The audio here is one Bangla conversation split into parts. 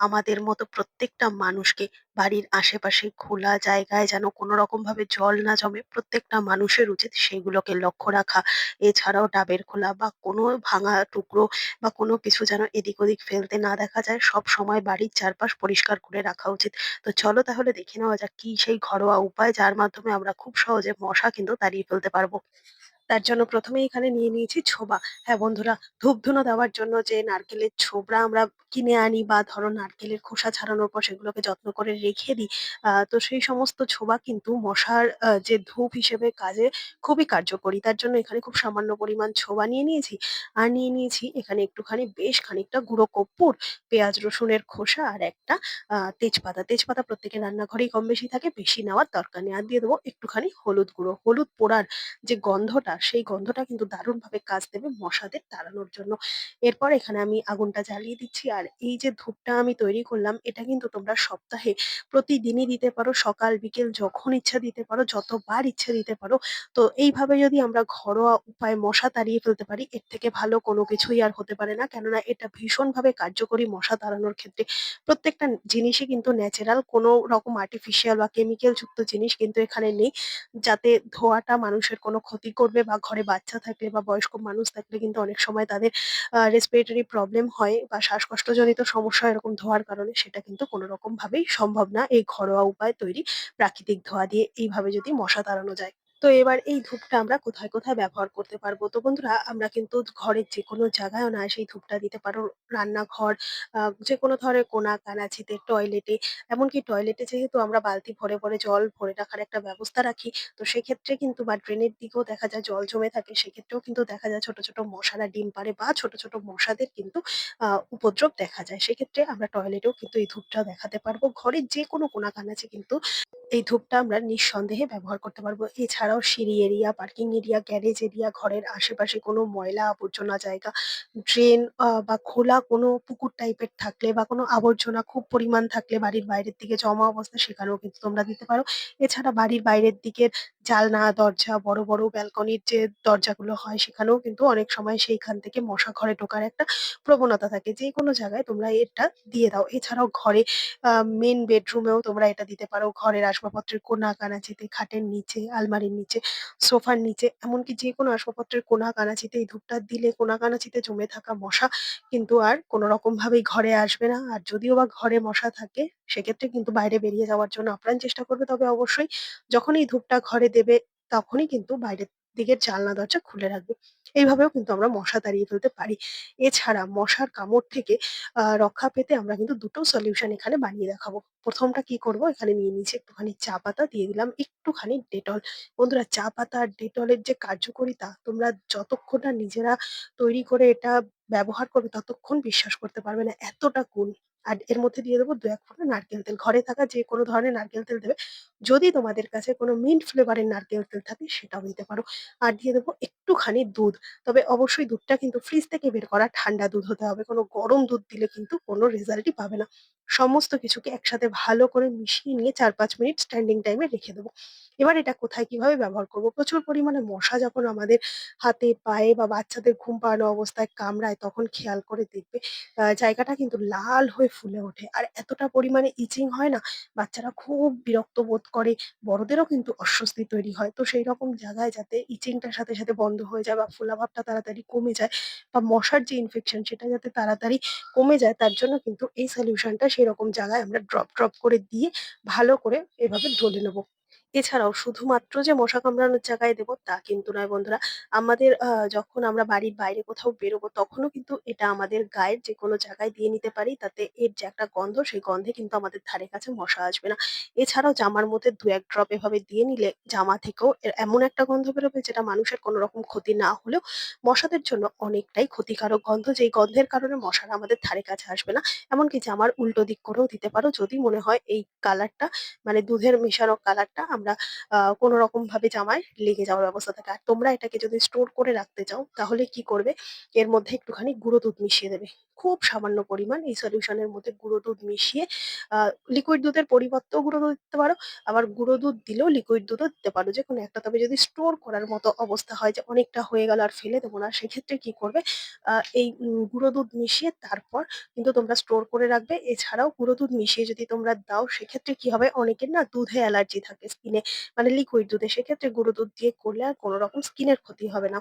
আমাদের মতো প্রত্যেকটা মানুষকে। বাড়ির আশেপাশে খোলা জায়গায় যেন কোনো রকমভাবে জল না জমে, প্রত্যেকটা মানুষের উচিত সেগুলোকে লক্ষ্য রাখা। এছাড়াও ডাবের খোলা বা কোনো ভাঙা টুকরো বা কোনো কিছু যেন এদিক ওদিক ফেলতে না দেখা যায়। সবসময় বাড়ির চারপাশ পরিষ্কার করে রাখা উচিত। তো চলো তাহলে দেখে নেওয়া যাক কি সেই ঘরোয়া উপায় যার মাধ্যমে আমরা খুব সহজে মশা কিন্তু তাড়িয়ে ফেলতে পারব। তার জন্য প্রথমে এখানে নিয়ে নিয়েছি ছোবা। হ্যাঁ বন্ধুরা, ধূপ-ধুনো দেওয়ার জন্য যে নারকেলের ছোবড়া আমরা কিনে আনি বা ধরো নারকেলের খোসা ছাড়ানোর পর সেগুলোকে যত্ন করে রেখে দিই। তো সেই সমস্ত ছোবা কিন্তু মশার যে ধূপ হিসেবে কাজে খুবই কার্যকরী। তার জন্য এখানে খুব সামান্য পরিমাণ ছোবা নিয়ে নিয়েছি। আর নিয়ে নিয়েছি এখানে একটুখানি বেশ খানিকটা গুঁড়ো কর্পূর, পেঁয়াজ রসুনের খোসা আর একটা তেজপাতা। তেজপাতা প্রত্যেকের রান্নাঘরেই কম বেশি থাকে, বেশি নেওয়ার দরকার নেই। আর দিয়ে দেবো একটুখানি হলুদ গুঁড়ো। হলুদ পোড়ার যে গন্ধটা, সেই গন্ধটা কিন্তু দারুণভাবে কাজ দেবে মশাদের তাড়ানোর জন্য। এরপর এখানে আমি আগুনটা জ্বালিয়ে দিচ্ছি আর এই যে ধূপটা আমি তৈরি করলাম, এটা কিন্তু তোমরা সপ্তাহে প্রতিদিনই দিতে পারো। সকাল বিকেল যখন ইচ্ছা দিতে পারো, যতবার ইচ্ছা দিতে পারো। তো এইভাবে যদি আমরা ঘরোয়া উপায়ে মশা তাড়িয়ে ফেলতে পারি, এর থেকে ভালো কোনো কিছুই আর হতে পারে না। কেননা এটা ভীষণভাবে কার্যকরী মশা তাড়ানোর ক্ষেত্রে। প্রত্যেকটা জিনিসই কিন্তু ন্যাচারাল, কোনো রকম আর্টিফিশিয়াল বা কেমিক্যাল যুক্ত জিনিস কিন্তু এখানে নেই। যাতে ধোয়াটা মানুষের কোনো ক্ষতি করবে বা ঘরে বাচ্চা থাকলে বা বয়স্ক মানুষ থাকলে কিন্তু অনেক সময় তাদের রেসপিরেটরি প্রবলেম হয় বা শ্বাসকষ্টজনিত সমস্যা এরকম ধোয়ার কারণে। সেটা কিন্তু কোনো রকম ভাবেই সম্ভব না এই ঘরোয়া উপায়ে তৈরি প্রাকৃতিক ধোঁয়া দিয়ে এইভাবে যদি মশা তাড়ানো যায়। তো এবার এই ধূপটা আমরা কোথায়, কোথায় ব্যবহার করতে পারব? তো বন্ধুরা আমরা কিন্তু ঘরের যেকোনো জায়গায় অনায়াসে এই ধূপটা দিতে পারো। রান্নাঘর, আ যেকোনো ধরনের কোণা-কানাচিতে, টয়লেটে, এমনকি টয়লেটে যেহেতু আমরা বালতি ভরে, ভরে জল ভরে রাখার একটা ব্যবস্থা রাখি, তো সেক্ষেত্রে কিন্তু বা ড্রেনের দিকেও দেখা যায় জল জমে থাকে, সেক্ষেত্রেও কিন্তু দেখা যায় ছোট, ছোট মশারা ডিম পাড়ে বা ছোট, ছোট মশাদের কিন্তু উপদ্রব দেখা যায়। সেক্ষেত্রে আমরা টয়লেটেও কিন্তু এই ধূপটা দেখাতে পারব। ঘরের যেকোনো কোণা-কানাচে কিন্তু এই ধূপটা আমরা নিঃসন্দেহে ব্যবহার করতে পারব। এছাড়াও সিঁড়ি area, parking area, garage area, ঘরের আশেপাশে কোনো ময়লা আবর্জনা জায়গা, ড্রেন বা খোলা কোনো পুকুর টাইপের থাকলে বা কোনো আবর্জনা খুব পরিমাণ থাকলে বাড়ির বাইরের দিকে জমা অবস্থায় সেখানেও কিন্তু তোমরা দিতে পারো। এছাড়া বাড়ির বাইরের দিকের জালনা, দরজা, বড়, বড় ব্যালকনির যে দরজাগুলো হয় সেখানেও কিন্তু অনেক সময় সেইখান থেকে মশা ঘরে ঢোকার একটা প্রবণতা থাকে। যেকোনো জায়গায় তোমরা এটা দিয়ে দাও। এছাড়াও ঘরে আ মেইন বেডরুমেও তোমরা এটা দিতে পারো। ঘরের আসবাবপত্রের কোণা-কানাচিতে, খাটের নিচে, আলমারির নিচে, সোফার নিচে এমনকি যে কোনো আসবাবপত্রের কোনা কানাচিতে এই ধূপটা দিলে কোনা কানাচিতে জমে থাকা মশা কিন্তু আর কোনো রকমভাবেই ঘরে আসবে না। আর যদিও বা ঘরে মশা থাকে সেক্ষেত্রে কিন্তু বাইরে বেরিয়ে যাওয়ার জন্য আপ্রাণ চেষ্টা করবে। তবে অবশ্যই যখন এই ধূপটা ঘরে দেবে তখনই কিন্তু বাইরের দিকের জানলা দরজা খুলে রাখবে। এইভাবেও কিন্তু আমরা মশা তাড়িয়ে ফেলতে পারি। এছাড়া মশার কামড় থেকে রক্ষা পেতে আমরা কিন্তু দুটো সলিউশন এখানে বানিয়ে দেখাবো। প্রথমটা কি করব? এখানে নিয়ে নিয়েছি একটুখানি চা পাতা, দিয়ে দিলাম একটুখানি ডেটল। বন্ধুরা চা পাতা ডেটলের যে কার্যকারিতা তোমরা যতক্ষণ না নিজেরা তৈরি করে এটা ব্যবহার করবে ততক্ষণ বিশ্বাস করতে পারবে না। এতটা গুণ। আর এর মধ্যে দিয়ে দেবো ২-১ ফোঁটা নারকেল তেল। ঘরে থাকা যে কোনো ধরনের নারকেল তেল দেবে। যদি তোমাদের কাছে কোনো মিন্ট ফ্লেভারের নারকেল তেল থাকে, সেটাও দিতে পারো। আর দিয়ে দেবো একটুখানি দুধ। তবে অবশ্যই দুধটা কিন্তু ফ্রিজ থেকে বের করা ঠান্ডা দুধ হতে হবে। কোনো গরম দুধ দিলে কিন্তু কোনো রেজাল্টই পাবে না। সমস্ত কিছুকে একসাথে ভালো করে মিশিয়ে নিয়ে ৪-৫ মিনিট স্ট্যান্ডিং টাইমে রেখে দেবো। এবার এটা কোথায় কীভাবে ব্যবহার করব? প্রচুর পরিমাণে মশা যখন আমাদের হাতে, পায়ে বা বাচ্চাদের ঘুম পাড়ানো অবস্থায় কামড়ায় তখন খেয়াল করে দেখবে জায়গাটা কিন্তু লাল হয়ে ফুলে ওঠে। আর এতটা পরিমাণে ইচিং হয় না, বাচ্চারা খুব বিরক্ত বোধ করে, বড়দেরও কিন্তু অস্বস্তি তৈরি হয়। তো সেইরকম জায়গায় যাতে ইচিংটার সাথে, সাথে বন্ধ হয়ে যায় বা ফোলাভাবটা তাড়াতাড়ি কমে যায় বা মশার যে ইনফেকশন সেটা যাতে তাড়াতাড়ি কমে যায় তার জন্য কিন্তু এই সলিউশনটা সেরকম জায়গায় আমরা ড্রপ, ড্রপ করে দিয়ে ভালো করে এভাবে ঢলে নেব। এছাড়াও শুধুমাত্র যে মশা কামড়ানোর জায়গায় দেবো তা কিন্তু নয় বন্ধুরা। আমাদের যখন আমরা বাড়ির বাইরে কোথাও বেরোবো তখনও কিন্তু এটা আমাদের গায়ের যে কোনো জায়গায় দিয়ে নিতে পারি। তাতে এর যে একটা গন্ধ সেই গন্ধে কিন্তু আমাদের ধারে কাছে মশা আসবে না। এছাড়াও জামার মধ্যে ২-১ ড্রপ এভাবে দিয়ে নিলে জামা থেকেও এমন একটা গন্ধ বেরোবে যেটা মানুষের কোনো রকম ক্ষতি না হলেও মশাদের জন্য অনেকটাই ক্ষতিকারক গন্ধ। যেই গন্ধের কারণে মশারা আমাদের ধারে কাছে আসবে না। এমনকি জামার উল্টো দিক করেও দিতে পারো যদি মনে হয় এই কালারটা মানে দুধের মেশানো কালারটা আমরা কোনো রকম ভাবে জামায় লেগে যাওয়ার ব্যবস্থা থাকে। আর তোমরা এটাকে যদি স্টোর করে রাখতে চাও, তাহলে কি করবে? এর মধ্যে একটুখানি গুঁড়ো দুধ মিশিয়ে দেবে। খুব সামান্য পরিমাণ এই সলিউশন এর মধ্যে গুঁড়ো দুধ মিশিয়ে লিকুইড দুধের পরিবর্তেও গুঁড়ো দুধ দিতে পারো। আবার গুঁড়ো দুধ দিলেও লিকুইড দুধও দিতে পারো। যেকোনো একটা। তবে যদি স্টোর করার মতো অবস্থা হয় যে অনেকটা হয়ে গেল আর ফেলে দেব না, সেক্ষেত্রে কি করবে? এই গুঁড়ো দুধ মিশিয়ে তারপর কিন্তু তোমরা স্টোর করে রাখবে। এছাড়াও গুঁড়ো দুধ মিশিয়ে যদি তোমরা দাও সেক্ষেত্রে কি হবে? অনেকের না দুধে অ্যালার্জি থাকে স্কিনে মানে লিকুইড দুধে। সেক্ষেত্রে গুঁড়ো দুধ দিয়ে করলে আর কোনো রকম স্কিনের ক্ষতি হবে না।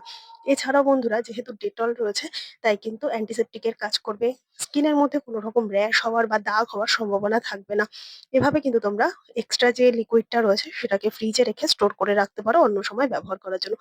এছাড়াও বন্ধুরা যেহেতু ডেটল রয়েছে তাই কিন্তু অ্যান্টিসেপ্টিক এর কাজ করবে। স্কিনের মধ্যে কোনো রকম র‍্যাশ হওয়ার বা দাগ হওয়ার সম্ভাবনা থাকবে না। এভাবে কিন্তু তোমরা এক্সট্রা যে লিকুইডটা রয়েছে সেটাকে ফ্রিজে রেখে স্টোর করে রাখতে পারো অন্য সময় ব্যবহার করার জন্য।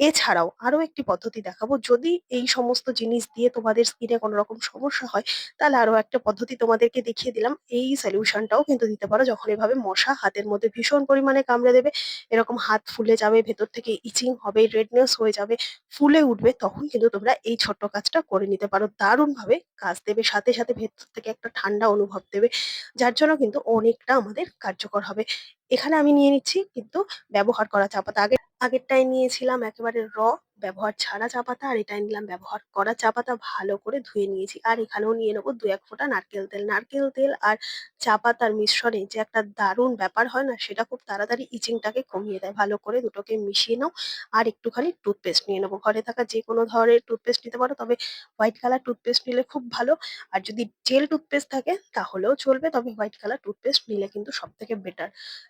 এছাড়াও আরও একটি পদ্ধতি দেখাবো। যদি এই সমস্ত জিনিস দিয়ে তোমাদের স্কিনে কোনো রকম সমস্যা হয় তাহলে আরও একটা পদ্ধতি তোমাদেরকে দেখিয়ে দিলাম। এই সলিউশনটাও কিন্তু দিতে পারো যখন এভাবে মশা হাতের মধ্যে ভীষণ পরিমাণে কামড়ে দেবে। এরকম হাত ফুলে যাবে, ভেতর থেকে ইচিং হবে, রেডনেস হয়ে যাবে, ফুলে উঠবে তখন কিন্তু তোমরা এই ছোট্ট কাজটা করে নিতে পারো। দারুণভাবে কাজ দেবে। সাথে, সাথে ভেতর থেকে একটা ঠান্ডা অনুভব দেবে। যার জন্য কিন্তু অনেকটা আমাদের কার্যকর হবে। এখানে আমি নিয়ে নিচ্ছি কিন্তু ব্যবহার করা চা পাতা। আগে আগেরটাই নিয়েছিলাম একেবারে র ব্যবহার ছাড়া চা পাতা আর এটায় নিলাম, ব্যবহার করা চা পাতা ভালো করে ধুয়ে নিয়েছি। আর এখানেও নিয়ে নেব ২-১ ফোঁটা নারকেল তেল। নারকেল তেল আর চা পাতার মিশ্রণে যে একটা দারুণ ব্যাপার হয় না? সেটা খুব তাড়াতাড়ি ইচিংটাকে কমিয়ে দেয়। ভালো করে দুটোকে মিশিয়ে নাও। আর একটুখানি টুথপেস্ট নিয়ে নেব। ঘরে থাকা যেকোনো ধরনের টুথপেস্ট নিতে পারো। তবে হোয়াইট কালার টুথপেস্ট নিলে খুব ভালো। আর যদি জেল টুথপেস্ট থাকে, তাহলেও চলবে। তবে হোয়াইট কালার টুথপেস্ট নিলে কিন্তু সব থেকে বেটার।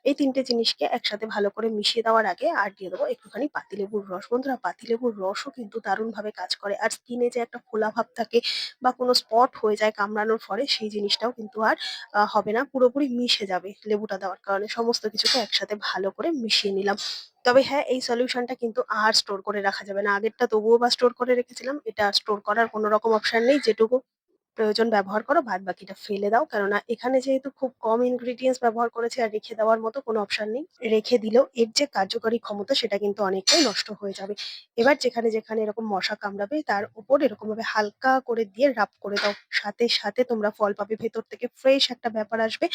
এই তিনটে জিনিসকে একসাথে ভালো করে মিশিয়ে দেওয়ার আগে আর দিয়ে দেবো একটুখানি পাতিলেবুর রস। বন্ধুরা পাতিলেবুর রসও কিন্তু দারুণভাবে কাজ করে। আর স্কিনে যে একটা ফোলাভাব থাকে বা কোনো স্পট হয়ে যায় কামড়ানোর ফলে সেই জিনিসটাও কিন্তু আর হবে না। পুরোপুরি মিশে যাবে লেবুটা দেওয়ার কারণে। সমস্ত কিছুকে একসাথে ভালো করে মিশিয়ে নিলাম। তবে হ্যাঁ, এই সলিউশনটা কিন্তু আর স্টোর করে রাখা যাবে না। আগেরটা তবুও বা স্টোর করে রেখেছিলাম। এটা স্টোর করার কোনো রকম অপশন নেই। যেটুকু প্রয়োজন ব্যবহার করো, বাদ বাকিটা ফেলে দাও। কেননা এখানে যেহেতু খুব কম ইনগ্রিডিয়েন্টস ব্যবহার করেছে আর রেখে দেওয়ার মতো কোনো অপশন নেই। রেখে দিলেও এর যে কার্যকরী ক্ষমতা সেটা কিন্তু অনেকটাই নষ্ট হয়ে যাবে। এবার যেখানে, যেখানে এরকম মশা কামড়াবে তার উপর এরকমভাবে হালকা করে দিয়ে রাব করে দাও। সাথে, সাথে তোমরা ফল পাবে। ভেতর থেকে ফ্রেশ একটা ব্যাপার আসবে।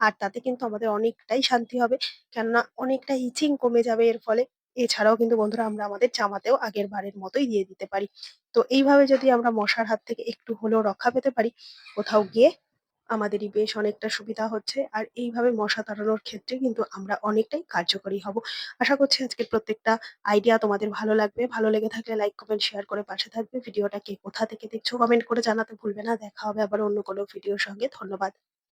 আর তাতে কিন্তু আমাদের অনেকটাই শান্তি হবে। কেননা অনেকটা ইচিং কমে যাবে এর ফলে। এছাড়াও কিন্তু বন্ধুরা আমরা আমাদের জামাতেও আগের বারের মতোই দিয়ে দিতে পারি। তো এইভাবে যদি আমরা মশার হাত থেকে একটু হলেও রক্ষা পেতে পারি, কোথাও গিয়ে আমাদেরই বেশ অনেকটা সুবিধা হচ্ছে। আর এইভাবে মশা তাড়ানোর ক্ষেত্রে কিন্তু আমরা অনেকটাই কার্যকরী হব। আশা করছি আজকের প্রত্যেকটা আইডিয়া তোমাদের ভালো লাগবে। ভালো লেগে থাকলে লাইক, কমেন্ট, শেয়ার করে পাশে থাকবে। ভিডিওটা কে কোথা থেকে দেখছ কমেন্ট করে জানাতে ভুলবে না। দেখা হবে আবার অন্য কোনো ভিডিওর সঙ্গে। ধন্যবাদ।